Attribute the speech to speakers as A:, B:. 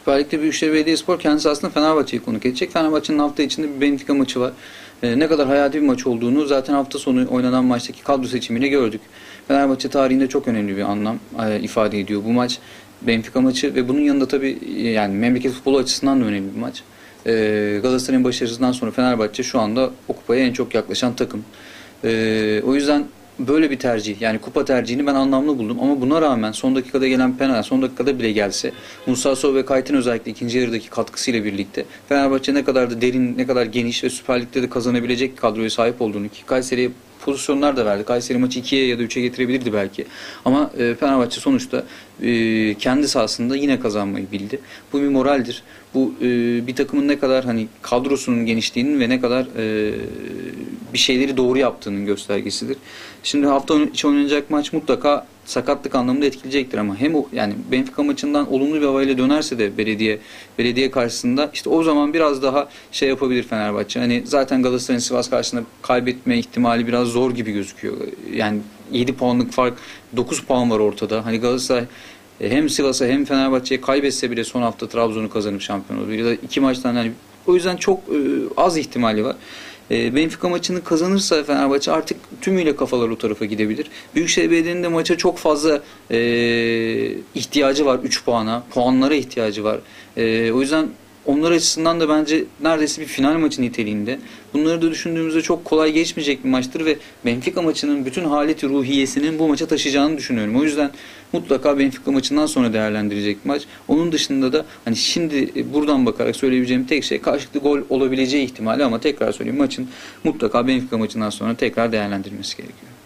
A: Süper Lig'de Büyükşehir Belediyespor kendisi aslında Fenerbahçe'yi konuk edecek. Fenerbahçe'nin hafta içinde bir Benfica maçı var. Ee, ne kadar hayati bir maç olduğunu zaten hafta sonu oynanan maçtaki kadro seçimiyle gördük. Fenerbahçe tarihinde çok önemli bir anlam e, ifade ediyor bu maç. Benfica maçı ve bunun yanında tabii e, yani memleket futbolu açısından da önemli bir maç. Ee, Galatasaray'ın başarısından sonra Fenerbahçe şu anda o kupaya en çok yaklaşan takım. Ee, o yüzden böyle bir tercih yani kupa tercihini ben anlamlı buldum ama buna rağmen son dakikada gelen penaltı son dakikada bile gelse Musa Sow ve Kayt'ın özellikle ikinci yarıdaki katkısıyla birlikte Fenerbahçe ne kadar da derin ne kadar geniş ve Süper Lig'de de kazanabilecek kadroya sahip olduğunu ki Kayseri'ye pozisyonlar da verdi. Kayseri maçı 2'ye ya da 3'e getirebilirdi belki. Ama e, Fenerbahçe sonuçta e, kendi sahasında yine kazanmayı bildi. Bu bir moraldir. Bu e, bir takımın ne kadar hani kadrosunun genişliğinin ve ne kadar e, bir şeyleri doğru yaptığının göstergesidir. Şimdi hafta içi oynanacak maç mutlaka sakatlık anlamında etkileyecektir ama hem o yani Benfica maçından olumlu bir havayla dönerse de belediye belediye karşısında işte o zaman biraz daha şey yapabilir Fenerbahçe. Hani zaten Galatasaray'ın Sivas karşısında kaybetme ihtimali biraz zor gibi gözüküyor. Yani 7 puanlık fark 9 puan var ortada. Hani Galatasaray e, hem Sivas'a hem Fenerbahçe'ye kaybetse bile son hafta Trabzon'u kazanıp şampiyon olur. Ya da iki maçtan hani o yüzden çok e, az ihtimali var. E, Benfica maçını kazanırsa Fenerbahçe artık tümüyle kafalar o tarafa gidebilir. Büyükşehir Belediye'nin de maça çok fazla e, ihtiyacı var 3 puana. Puanlara ihtiyacı var. E, o yüzden onlar açısından da bence neredeyse bir final maçı niteliğinde. Bunları da düşündüğümüzde çok kolay geçmeyecek bir maçtır ve Benfica maçının bütün haleti ruhiyesinin bu maça taşıyacağını düşünüyorum. O yüzden mutlaka Benfica maçından sonra değerlendirecek maç. Onun dışında da hani şimdi buradan bakarak söyleyebileceğim tek şey karşılıklı gol olabileceği ihtimali ama tekrar söyleyeyim maçın mutlaka Benfica maçından sonra tekrar değerlendirilmesi gerekiyor.